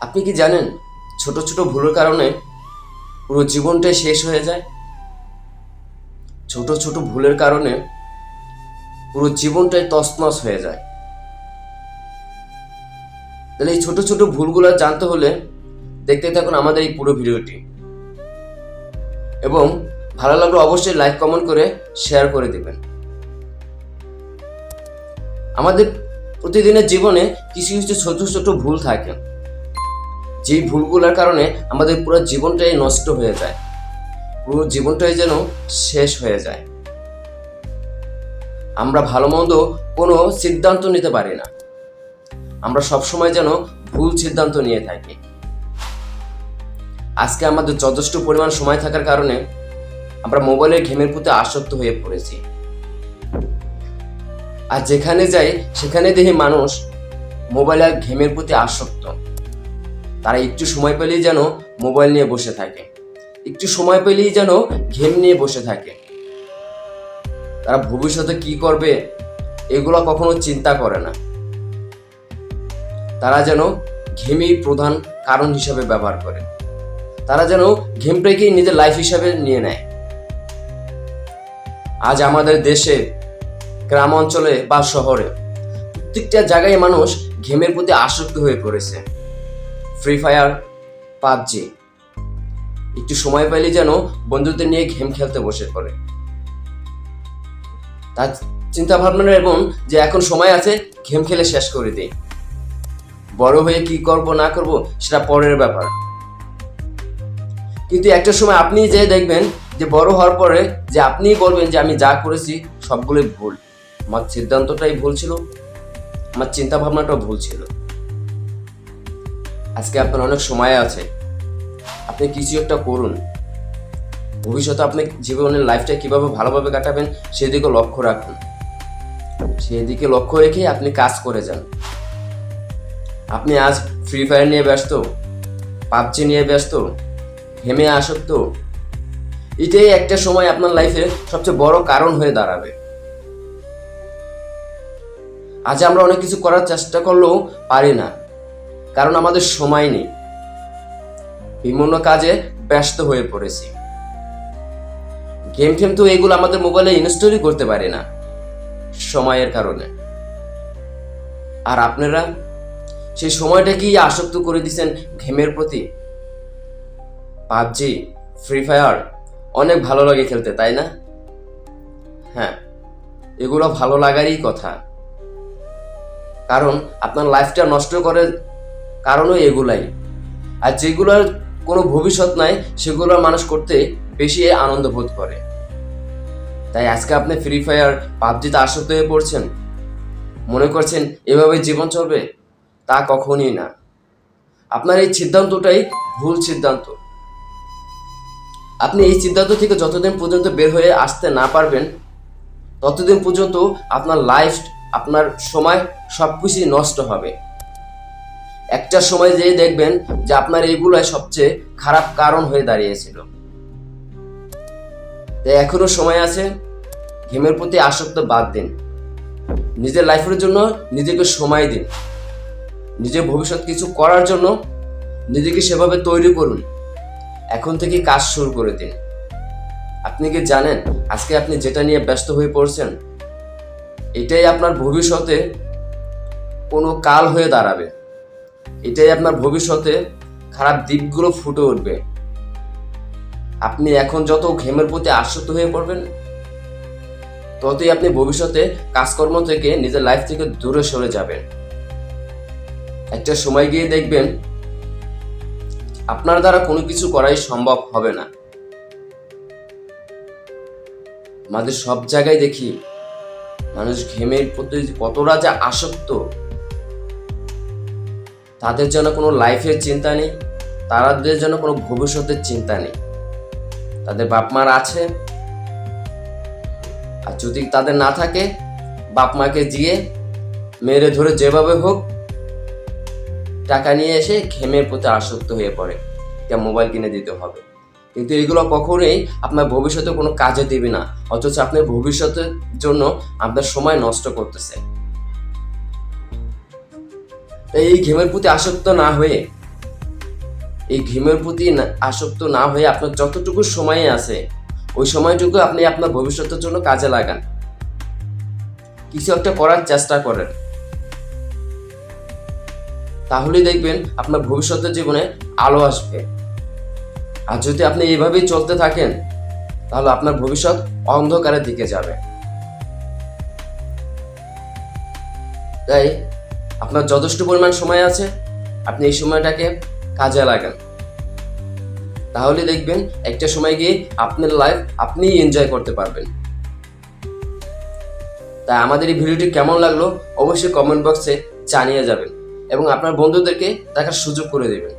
আপনি কি জানেন ছোট ছোট ভুলের কারণে পুরো জীবনটাই শেষ হয়ে যায়? ছোট ছোট ভুলের কারণে পুরো জীবনটাই তছনছ হয়ে যায়। তাহলে এই ছোট ছোট ভুলগুলো জানতে হলে দেখতে থাকুন আমাদের এই পুরো ভিডিওটি। এবং ভালো লাগলে অবশ্যই লাইক কমেন্ট করে শেয়ার করে দিবেন। আমাদের প্রতিদিনের জীবনে কিছু কিছু ছোট ছোট ভুল থাকে। যেই ভুলগুলোর কারণে আমাদের পুরো জীবনটাই নষ্ট হয়ে যায়। পুরো জীবনটাই যেন শেষ হয়ে যায়। আমরা ভালো মন্দ কোনো সিদ্ধান্ত নিতে পারি না। আমরা সবসময় যেন ভুল সিদ্ধান্ত নিয়ে থাকি। আজকে আমাদের যথেষ্ট পরিমাণ সময় থাকার কারণে আমরা মোবাইলের গেমের প্রতি আসক্ত হয়ে পড়েছি। আর যেখানে যাই, সেখানে দেখি মানুষ মোবাইল আর গেমের প্রতি আসক্ত। তারা একটু সময় পেলেই যেন মোবাইল নিয়ে বসে থাকে। একটু সময় পেলেই যেন গেম নিয়ে বসে থাকে। তারা ভবিষ্যতে কি করবে, এগুলো কখনো চিন্তা করে না। তারা যেন গেমই প্রধান কারণ হিসাবে ব্যবহার করে। তারা যেন গেমটাকেই নিজের লাইফ হিসাবে নিয়ে নেয়। আজ আমাদের দেশে, গ্রাম অঞ্চলে বা শহরে প্রত্যেকটা জায়গায় মানুষ ঘেমের প্রতি আসক্ত হয়ে পড়েছে। Free fire PUBG. একটু সময় পাইলে যেন বন্ধুদের নিয়ে গেম খেলতে বসে পড়ে। তার চিন্তা ভাবনা এবং যে এখন সময় আছে গেম খেলে শেষ করে দিই। বড় হয়ে কি করব, না করব, সেটা পরের ব্যাপার। কিন্তু একটা সময় আপনি যে দেখবেন যে বড় হওয়ার পরে যে আপনিই বলবেন যে আমি যা করেছি, সবগুলোই ভুল। আমার সিদ্ধান্তটাই ভুল ছিল, আমার চিন্তা ভাবনাটাও ভুল ছিল। আজকে আপনার অনেক সময় আছে। আপনি কিছু একটা করুন। ভবিষ্যতে আপনি জীবনের লাইফটা কীভাবে ভালোভাবে কাটাবেন, সেদিকে লক্ষ্য রাখুন। সেদিকে লক্ষ্য রেখে আপনি কাজ করে যান। আপনি আজ ফ্রি ফায়ার নিয়ে ব্যস্ত, পাবজি নিয়ে ব্যস্ত হেমে আসক্ত, এটাই একটা সময় আপনার লাইফে সবচেয়ে বড় কারণ হয়ে দাঁড়াবে। আজ আমরা অনেক কিছু করার চেষ্টা করলেও পারি না। কারণ আমাদের সময় নেই। বিভিন্ন কাজে ব্যস্ত হয়ে পড়েছি। গেম টেম তো এগুলো আমাদের মোবাইলে ইনস্টলই করতে পারি না, সময়ের কারণে। আর আপনারা সেই সময়টাকেই আসক্ত করে দিচ্ছেন গেমের প্রতি? পাবজি ফ্রি ফায়ার অনেক ভালো লাগে খেলতে, তাই না? হ্যাঁ এগুলো ভালো লাগারই কথা। কারণ আপনার লাইফটা নষ্ট করে কারণও এগুলাই। আর যেগুলোর কোনো ভবিষ্যৎ নাই সেগুলো মানুষ করতে বেশি আনন্দ বোধ করে। তাই আজকে আপনি ফ্রি ফায়ার পাবজিতে আসক্ত হয়ে পড়ছেন? মনে করছেন এভাবে জীবন চলবে? তা কখনই না। আপনার এই সিদ্ধান্তটাই ভুল সিদ্ধান্ত। আপনি এই সিদ্ধান্ত থেকে যতদিন পর্যন্ত বের হয়ে আসতে না পারবেন, ততদিন পর্যন্ত আপনার লাইফ আপনার সময় সব কিছুই নষ্ট হবে। একটা সময় যেয়ে দেখবেন যে আপনার এইগুলাই সবচেয়ে খারাপ কারণ হয়ে দাঁড়িয়েছিল। তাই এখনও সময় আছে, গেমের প্রতি আসক্ত বাদ দিন। নিজের লাইফের জন্য নিজেকে সময় দিন। নিজের ভবিষ্যৎ কিছু করার জন্য নিজেকে সেভাবে তৈরি করুন। এখন থেকে কাজ শুরু করে দিন। আপনি কি জানেন আজকে আপনি যেটা নিয়ে ব্যস্ত হয়ে পড়ছেন? এটাই আপনার ভবিষ্যতে কোনো কাল হয়ে দাঁড়াবে। এটাই আপনার ভবিষ্যতে খারাপ দিকগুলো ফুটে উঠবে। আপনি এখন যত ঘেমের প্রতি আসক্ত হয়ে পড়বেন, ততই আপনি ভবিষ্যতে কাজকর্ম থেকে নিজের লাইফ থেকে দূরে সরে যাবেন। একটা সময় গিয়ে দেখবেন, আপনার দ্বারা কোনো কিছু করাই সম্ভব হবে না। আমাদের সব জায়গায় দেখি, মানুষ ঘেমের প্রতি কতটা যে আসক্ত। তাদের জন্য কোনো লাইফের চিন্তা নেই তাদের জন্য কোনো ভবিষ্যতের চিন্তা নেই। তাদের বাপ মার আছে। আর যদি তাদের না থাকে বাপ মাকে দিয়ে মেরে ধরে যেভাবে হোক, টাকা নিয়ে এসে ঘেমের প্রতি আসক্ত হয়ে পড়ে। এটা মোবাইল কিনে দিতে হবে। কিন্তু এগুলো কখনোই আপনার ভবিষ্যতে কোনো কাজে দিবে না। অথচ আপনি ভবিষ্যতের জন্য আপনার সময় নষ্ট করতেছে। তাই এই গেমের প্রতি আসক্ত না হয়ে, এই গেমের প্রতি আসক্ত না হয়ে আপনার যতটুকু সময় আছে, ওই সময়টুকু আপনি আপনার ভবিষ্যতের জন্য কাজে লাগান। কিছু একটা করার চেষ্টা করেন। তাহলেই দেখবেন আপনার ভবিষ্যতের জীবনে আলো আসবে। আর যদি আপনি এইভাবেই চলতে থাকেন, তাহলে আপনার ভবিষ্যৎ অন্ধকারের দিকে যাবে। তাই আপনার যথেষ্ট পরিমাণ সময় আছে, আপনি এই সময়টাকে কাজে লাগান। তাহলে দেখবেন একটা সময় গিয়ে আপনার লাইফ আপনিই এনজয় করতে পারবেন। তাই আমাদের এই ভিডিওটি কেমন লাগল অবশ্যই কমেন্ট বক্সে জানিয়ে যাবেন এবং আপনার বন্ধুদেরকে দেখার সুযোগ করে দেবেন।